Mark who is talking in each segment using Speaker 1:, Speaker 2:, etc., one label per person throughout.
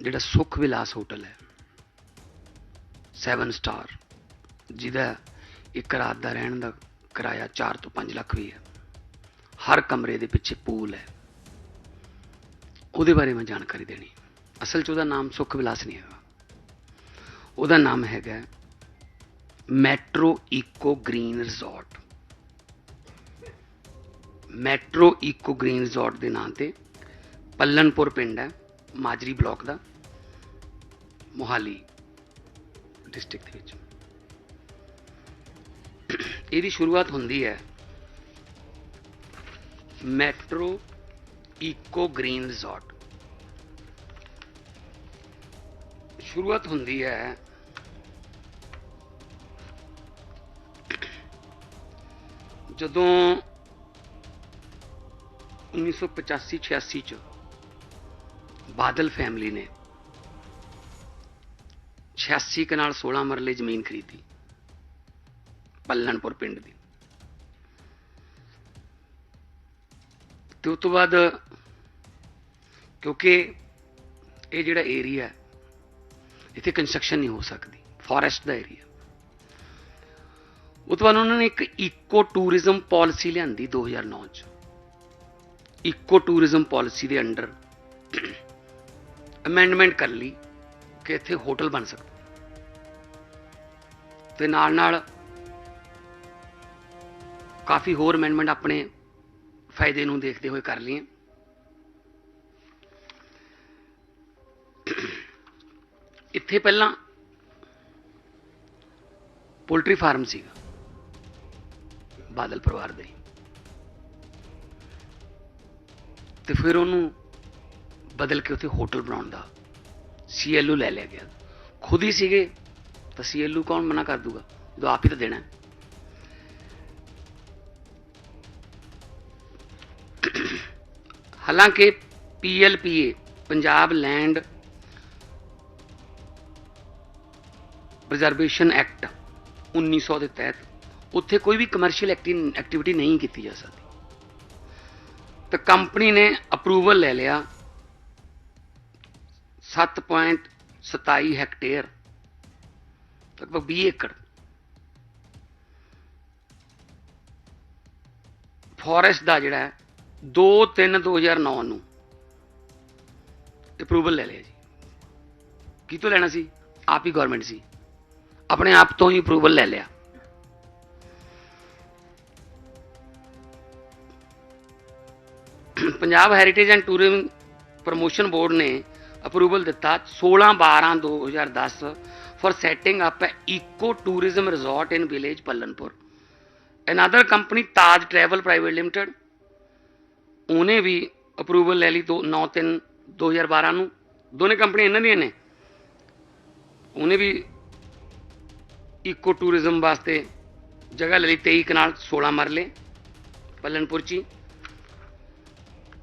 Speaker 1: ਜਿਹੜਾ ਸੁਖ ਵਿਲਾਸ ਹੋਟਲ ਹੈ। 7 ਸਟਾਰ ਜਿਹਦਾ ਇੱਕ ਰਾਤ ਦਾ ਰਹਿਣ ਦਾ ਕਿਰਾਇਆ 4 ਤੋਂ 5 ਲੱਖ ਵੀ ਹੈ। ਹਰ ਕਮਰੇ ਦੇ ਪਿੱਛੇ ਪੂਲ ਹੈ। ਉਹਦੇ ਬਾਰੇ ਮੈਂ ਜਾਣਕਾਰੀ ਦੇਣੀ। ਅਸਲ 'ਚ ਉਹਦਾ ਨਾਮ ਸੁਖ ਵਿਲਾਸ ਨਹੀਂ ਹੈਗਾ। ਉਹਦਾ ਨਾਮ ਹੈਗਾ metro eco green resort metro eco green resort ਦੇ ਨਾਂ ਤੇ ਪੱਲਨਪੁਰ ਪਿੰਡ ਹੈ। ਮਾਜਰੀ ਬਲਾਕ ਦਾ ਮੋਹਾਲੀ ਡਿਸਟ੍ਰਿਕਟ ਦੇ ਵਿੱਚ ਇਹਦੀ ਸ਼ੁਰੂਆਤ ਹੁੰਦੀ ਹੈ ਮੈਟਰੋ ਇਕੋ ਗ੍ਰੀਨ ਰਿਜ਼ੋਰਟ ਸ਼ੁਰੂਆਤ ਹੁੰਦੀ ਹੈ ਜਦੋਂ 1985-86 ਚ ਬਾਦਲ ਫੈਮਿਲੀ ਨੇ 86 ਕਨਾਲ 16 ਮਰਲੇ ਜ਼ਮੀਨ ਖਰੀਦੀ, ਪੱਲਣਪੁਰ ਪਿੰਡ ਦੀ। ਤੇ ਉਸ ਤੋਂ ਬਾਅਦ ਕਿਉਂਕਿ ਇਹ ਜਿਹੜਾ ਏਰੀਆ ਇੱਥੇ ਕੰਸਟਰਕਸ਼ਨ ਨਹੀਂ ਹੋ ਸਕਦੀ ਫੋਰੈਸਟ ਦਾ ਏਰੀਆ ਉਹ ਤੋਂ ਬਾਅਦ ਉਹਨਾਂ ਨੇ ਇੱਕ ਇਕੋ ਟੂਰਿਜ਼ਮ ਪਾਲਿਸੀ ਲਿਆਂਦੀ 2009 ਚ। ਇਕੋ ਟੂਰਿਜ਼ਮ ਪਾਲਿਸੀ ਦੇ ਅੰਡਰ ਅਮੈਂਡਮੈਂਟ ਕਰ ਲਈ ਕਿ ਇੱਥੇ ਹੋਟਲ ਬਣ ਸਕਦਾ। ਤੇ ਨਾਲ ਨਾਲ ਕਾਫੀ ਹੋਰ ਅਮੈਂਡਮੈਂਟ ਆਪਣੇ ਫਾਇਦੇ ਨੂੰ ਦੇਖਦੇ ਹੋਏ ਕਰ ਲਈਆਂ। ਇੱਥੇ ਪਹਿਲਾਂ ਪੋਲਟਰੀ ਫਾਰਮ ਸੀਗਾ, ਬਾਦਲ ਪਰਿਵਾਰ ਦੇ। ਤੇ ਫਿਰ ਉਹਨੂੰ ਬਦਲ ਕੇ ਉੱਥੇ ਹੋਟਲ ਬਣਾਉਣ ਦਾ ਸੀਐਲਯੂ ਲੈ ਲਿਆ ਗਿਆ ਖੁਦ ਹੀ ਸੀਗੇ ਤਾਂ ਸੀਐਲਯੂ ਕੌਣ ਮਨਾ ਕਰ ਦੂਗਾ ਜਦੋਂ ਆਪ ਹੀ ਤਾਂ ਦੇਣਾ ਹੈ। ਹਾਲਾਂਕਿ PLPA Punjab land preservation act 1900 ਦੇ ਤਹਿਤ ਉੱਥੇ ਕੋਈ ਵੀ ਕਮਰਸ਼ੀਅਲ ਐਕਟੀਵਿਟੀ ਨਹੀਂ ਕੀਤੀ ਜਾ ਸਕਦੀ ਤਾਂ ਕੰਪਨੀ ਨੇ ਅਪਰੂਵਲ ਲੈ ਲਿਆ 7.27 ਹੈਕਟੇਅਰ, ਲਗਭਗ 20 ਏਕੜ। ਫੋਰੈਸਟ ਦਾ ਜਿਹੜਾ ਹੈ 2 3 2009 ਨੂੰ ਅਪਰੂਵਲ ਲੈ ਲਿਆ ਜੀ। ਕੀ ਤੋਂ ਲੈਣਾ ਸੀ? ਆਪ ਹੀ ਗਵਰਨਮੈਂਟ ਸੀ। ਆਪਣੇ ਆਪ ਤੋਂ ਹੀ ਅਪਰੂਵਲ ਲੈ ਲਿਆ। Punjab heritage and tourism promotion board ਨੇ ਅਪਰੂਵਲ ਦਿੱਤਾ 16 12 2010 for setting up a eco tourism resort in village Pallanpur another company Taj travel private limited ਉਹਨੇ ਵੀ ਅਪਰੂਵਲ ਲੈ ਲਈ ਦੋ 9 3 2012 ਨੂੰ। ਦੋਨੇ ਕੰਪਨੀ ਇਹਨਾਂ ਦੀਆਂ ਨੇ। ਉਹਨੇ ਵੀ ਇਕੋ ਟੂਰਿਜ਼ਮ ਵਾਸਤੇ ਜਗ੍ਹਾ ਲੈ ਲਈ 23 ਕਨਾਲ 16 ਮਰਲੇ ਪੱਲਨਪੁਰ ਚ ਹੀ।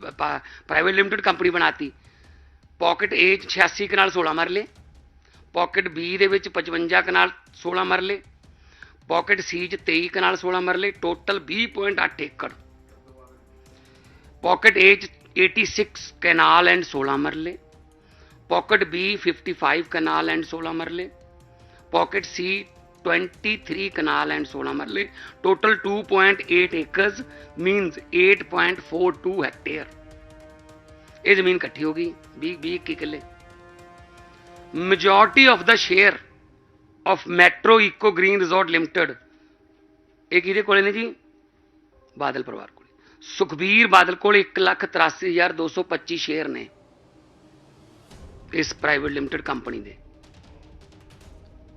Speaker 1: ਪ੍ਰਾਈਵੇਟ ਲਿਮਟਿਡ ਕੰਪਨੀ ਬਣਾਤੀ। ਪਾਕਟ A 'ਚ 86 ਕਨਾਲ 16 ਮਰਲੇ ਪਾਕਟ B ਦੇ ਵਿੱਚ 55 ਕਨਾਲ 16 ਮਰਲੇ ਪਾਕਟ C 'ਚ 23 ਕਨਾਲ 16 ਮਰਲੇ ਟੋਟਲ 20.8 ਏਕੜ। ਪਾਕਟ A 'ਚ 86 kanal and 16 marla pocket B 55 kanal and 16 marla pocket C 23 kanal and 16 marla total 2.8 acres means 8.42 hectare ਇਹ ਜ਼ਮੀਨ ਇਕੱਠੀ ਹੋ ਗਈ 20 20 21 ਕਿੱਲੇ majority of the share of metro eco green resort limited ਇਹ ਕਿਹਦੇ ਕੋਲੇ ਨੇ ਜੀ ਬਾਦਲ ਪਰਿਵਾਰ ਕੋਲੇ ਸੁਖਬੀਰ ਬਾਦਲ ਕੋਲ 183225 ਸ਼ੇਅਰ ਨੇ ਇਸ ਪ੍ਰਾਈਵੇਟ ਲਿਮਟਿਡ ਕੰਪਨੀ ਦੇ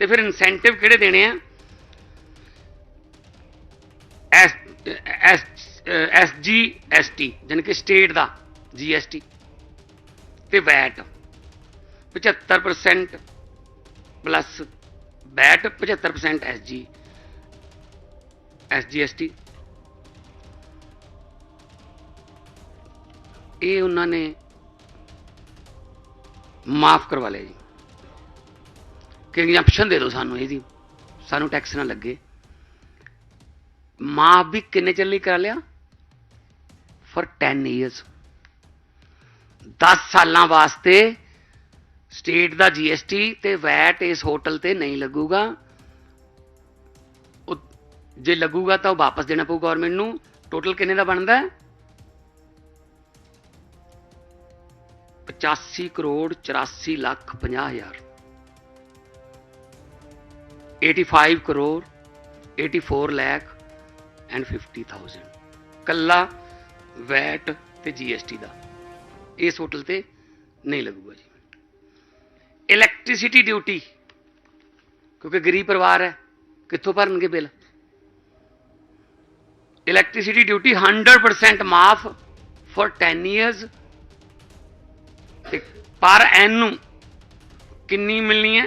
Speaker 1: ਤੇ ਫਿਰ ਇਨਸੈਂਟਿਵ ਕਿਹੜੇ ਦੇਣੇ ਆ? S S S G S T ਜਾਣੀ ਕਿ ਸਟੇਟ ਦਾ ਜੀ ਐਸ ਟੀ ਤੇ VAT 75% plus VAT 75% S G S G S T ਇਹ ਉਹਨਾਂ ਨੇ ਮਾਫ ਕਰਵਾ ਲਿਆ ਜੀ। ਕਿ ਐਗਜ਼ੈਂਪਸ਼ਨ ਦੇ ਦਿਓ ਸਾਨੂੰ ਇਹਦੀ? ਸਾਨੂੰ ਟੈਕਸ ਨਾ ਲੱਗੇ। ਮਾਫ ਵੀ ਕਿੰਨੇ ਚਿਰ ਲਈ ਕਰਾ ਲਿਆ? ਫॉर 10 ਇਅਰਸ 10 ਸਾਲਾਂ ਵਾਸਤੇ ਸਟੇਟ ਦਾ ਜੀਐਸਟੀ ਤੇ ਵੈਟ ਇਸ ਹੋਟਲ ਤੇ ਨਹੀਂ ਲੱਗੂਗਾ। ਜੇ ਲੱਗੂਗਾ ਤਾਂ ਉਹ ਵਾਪਸ ਦੇਣਾ ਪਊ ਗਵਰਨਮੈਂਟ ਨੂੰ। ਟੋਟਲ ਕਿੰਨੇ ਦਾ ਬਣਦਾ? ਹੈ 85 ਕਰੋੜ 84 ਲੱਖ 50 ਹਜ਼ਾਰ। 85 ਕਰੋੜ 84 ਲੱਖ ਐਂਡ 50000 ਕੱਲਾ ਵੈਟ ਤੇ ਜੀਐਸਟੀ ਦਾ। ਇਸ ਹੋਟਲ ਤੇ ਨਹੀਂ ਲੱਗੂਗਾ ਜੀ। ਇਲੈਕਟ੍ਰਿਸਿਟੀ ਡਿਊਟੀ ਕਿਉਂਕਿ ਗਰੀਬ ਪਰਿਵਾਰ ਹੈ, ਕਿੱਥੋਂ ਭਰਨਗੇ ਬਿੱਲ? ਇਲੈਕਟ੍ਰਿਸਿਟੀ ਡਿਊਟੀ 100% ਮਾਫ ਫॉर 10 ਇਅਰਸ ਤੇ ਪਰ ਨੂੰ ਕਿੰਨੀ ਮਿਲਣੀ ਹੈ?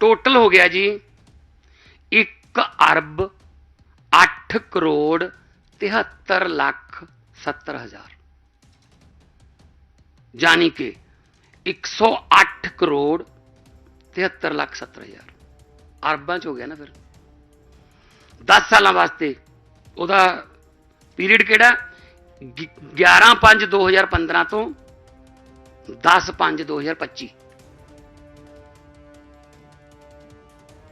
Speaker 1: ਟੋਟਲ ਹੋ ਗਿਆ ਜੀ 1 ਅਰਬ 8 ਕਰੋੜ 73 ਲੱਖ 70 ਹਜ਼ਾਰ ਜਾਨੀ ਕਿ 108 ਕਰੋੜ 73 ਲੱਖ 70 ਹਜ਼ਾਰ ਅਰਬਾਂ ਚ ਹੋ ਗਿਆ ਨਾ ਫਿਰ 10 ਸਾਲਾਂ ਵਾਸਤੇ ਉਹਦਾ ਪੀਰੀਅਡ ਕਿਹੜਾ 11 5 2015 ਤੋਂ 10 5 2025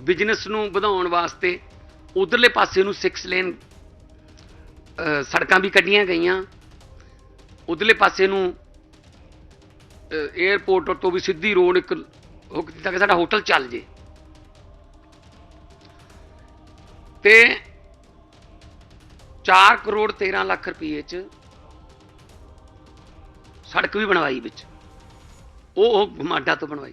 Speaker 1: ਬਿਜ਼ਨਸ ਨੂੰ ਵਧਾਉਣ ਵਾਸਤੇ ਉਧਰਲੇ ਪਾਸੇ ਨੂੰ 6 ਲੇਨ ਸੜਕਾਂ ਵੀ ਕੱਢੀਆਂ ਗਈਆਂ। ਉਧਰਲੇ ਪਾਸੇ ਨੂੰ 에어ਪੋਰਟ ਤੋਂ ਵੀ ਸਿੱਧੀ ਰੋਡ ਇੱਕ ਹੁੱਕ ਦਿੱਤਾ ਕਿ ਸਾਡਾ ਹੋਟਲ ਚੱਲ ਜੇ। ਤੇ 4 ਕਰੋੜ 13 ਲੱਖ ਰੁਪਏ ਚ ਸੜਕ ਵੀ ਬਣਵਾਈ ਵਿੱਚ। ਉਹ ਉਹ ਮਾਡਾ ਤੋਂ ਬਣਵਾਈ।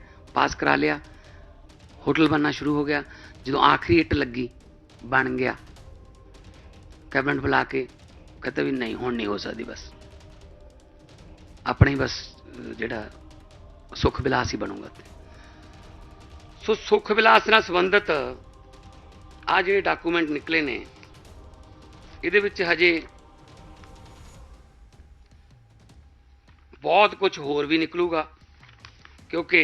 Speaker 1: ਪਾਸ ਕਰਾ ਲਿਆ ਹੋਟਲ ਬਣਨਾ ਸ਼ੁਰੂ ਹੋ ਗਿਆ ਜਦੋਂ ਆਖਰੀ ਇੱਟ ਲੱਗੀ ਬਣ ਗਿਆ ਕੈਬਨਿਟ ਬੁਲਾ ਕੇ ਕਹਿੰਦੇ ਵੀ ਨਹੀਂ ਹੁਣ ਨਹੀਂ ਹੋ ਸਕਦੀ ਬਸ ਆਪਣੇ ਹੀ ਬਸ ਅਹ, ਜਿਹੜਾ ਸੁਖ ਵਿਲਾਸ ਹੀ ਬਣੂਗਾ ਤੇ ਸੋ ਸੁਖ ਵਿਲਾਸ ਨਾਲ ਸੰਬੰਧਿਤ ਆ ਜਿਹੜੇ ਡਾਕੂਮੈਂਟ ਨਿਕਲੇ ਨੇ ਇਹਦੇ ਵਿੱਚ ਹਜੇ ਬਹੁਤ ਕੁਝ ਹੋਰ ਵੀ ਨਿਕਲੂਗਾ ਕਿਉਂਕਿ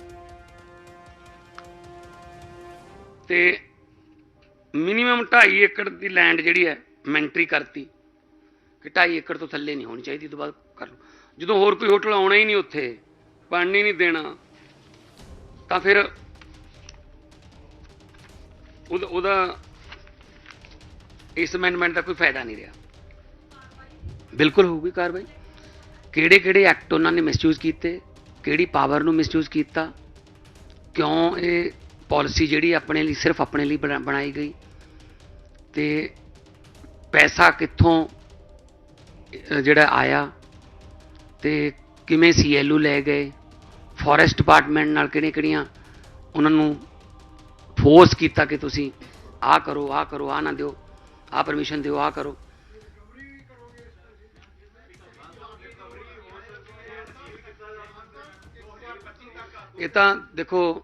Speaker 1: ਤੇ ਮਿਨੀਮਮ 2.5 ਏਕੜ ਦੀ ਲੈਂਡ ਜਿਹੜੀ ਹੈ ਮੈਂਟਰੀ ਕਰਤੀ ਕਿ 2.5 ਏਕੜ ਤੋਂ ਥੱਲੇ ਨਹੀਂ ਹੋਣੀ ਚਾਹੀਦੀ, ਇਹ ਤੋਂ ਬਾਅਦ ਕਰ ਲਓ। ਜਦੋਂ ਹੋਰ ਕੋਈ ਹੋਟਲ ਆਉਣਾ ਹੀ ਨਹੀਂ ਉੱਥੇ ਪਾਣੀ ਨਹੀਂ ਦੇਣਾ, ਤਾਂ ਫਿਰ ਉਹਦਾ ਇਸ ਅਮੈਂਡਮੈਂਟ ਦਾ ਕੋਈ ਫਾਇਦਾ ਨਹੀਂ ਰਿਹਾ। ਬਿਲਕੁਲ ਹੋਊਗੀ ਕਾਰਵਾਈ। ਕਿਹੜੇ ਕਿਹੜੇ ਐਕਟ ਉਹਨਾਂ ਨੇ ਮਿਸਯੂਜ਼ ਕੀਤੇ, ਕਿਹੜੀ ਪਾਵਰ ਨੂੰ ਮਿਸਯੂਜ਼ ਕੀਤਾ, ਕਿਉਂ ਇਹ ਪਾਲਿਸੀ ਜਿਹੜੀ ਆਪਣੇ ਲਈ, ਸਿਰਫ ਆਪਣੇ ਲਈ ਬਣਾ- ਬਣਾਈ ਗਈ। ਤੇ ਪੈਸਾ ਕਿੱਥੋਂ ਜਿਹੜਾ ਆਇਆ ਤੇ ਕਿਵੇਂ ਸੀਐਲਯੂ ਲੈ ਗਏ ਫੋਰੈਸਟ ਡਿਪਾਰਟਮੈਂਟ ਨਾਲ ਕਿਹੜੀਆਂ ਕਿਹੜੀਆਂ ਉਹਨਾਂ ਨੂੰ ਫੋਰਸ ਕੀਤਾ ਕਿ ਤੁਸੀਂ ਆਹ ਕਰੋ ਆਹ ਕਰੋ, ਆਹ ਨਾ ਦਿਓ, ਆਹ ਪਰਮਿਸ਼ਨ ਦਿਓ, ਆਹ ਕਰੋ। ਇਹ ਤਾਂ ਦੇਖੋ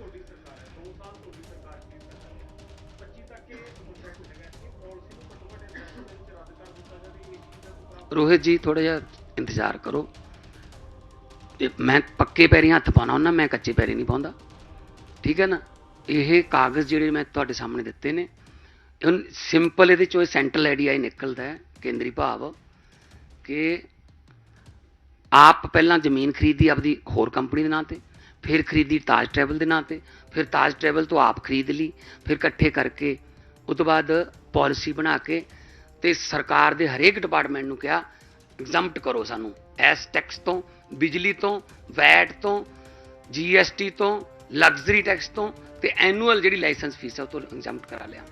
Speaker 1: ਰੋਹਿਤ ਜੀ ਥੋੜਾ ਜਿਹਾ ਇੰਤਜ਼ਾਰ ਕਰੋ। ਤੇ ਮੈਂ ਪੱਕੇ ਪੈਰੀ ਹੱਥ ਪਾਉਣਾ ਹੁੰਦਾ, ਮੈਂ ਕੱਚੇ ਪੈਰੀ ਨਹੀਂ ਪਾਉਂਦਾ। ਠੀਕ ਹੈ ਨਾ? ਇਹ ਕਾਗਜ਼ ਜਿਹੜੇ ਮੈਂ ਤੁਹਾਡੇ ਸਾਹਮਣੇ ਦਿੱਤੇ ਨੇ ਸਿੰਪਲ ਇਹਦੇ ਚੋਂ ਸੈਂਟਰਲ ਆਈਡੀਆ ਹੀ ਨਿਕਲਦਾ ਹੈ, ਕੇਂਦਰੀ ਭਾਵ, ਕਿ ਆਪ ਪਹਿਲਾਂ ਜ਼ਮੀਨ ਖਰੀਦੀ ਆਪਦੀ ਹੋਰ ਕੰਪਨੀ ਦੇ ਨਾਂ ਤੇ, ਫਿਰ ਖਰੀਦੀ ਤਾਜ ਟਰੈਵਲ ਦੇ ਨਾਂ ਤੇ, ਫਿਰ ਤਾਜ ਟਰੈਵਲ ਤੋਂ ਆਪ ਖਰੀਦ ਲਈ, ਫਿਰ ਇਕੱਠੇ ਕਰਕੇ ਉਸ ਤੋਂ ਬਾਅਦ ਪਾਲਿਸੀ ਬਣਾ ਕੇ ਤੇ ਸਰਕਾਰ ਦੇ ਹਰੇਕ ਡਿਪਾਰਟਮੈਂਟ ਨੂੰ ਕਿਹਾ ਐਗਜ਼ੈਂਪਟ ਕਰੋ ਸਾਨੂੰ। ਐਸ ਟੈਕਸ ਤੋਂ, ਬਿਜਲੀ ਤੋਂ, ਵੈਟ ਤੋਂ ਜੀਐਸਟੀ ਤੋਂ ਲਗਜ਼ਰੀ ਟੈਕਸ ਤੋਂ ਤੇ ਐਨੂਅਲ ਜਿਹੜੀ ਲਾਇਸੈਂਸ ਫੀਸ ਹੈ ਉਹ ਤੋਂ ਐਗਜ਼ੈਂਪਟ ਕਰਾ ਲਿਆ।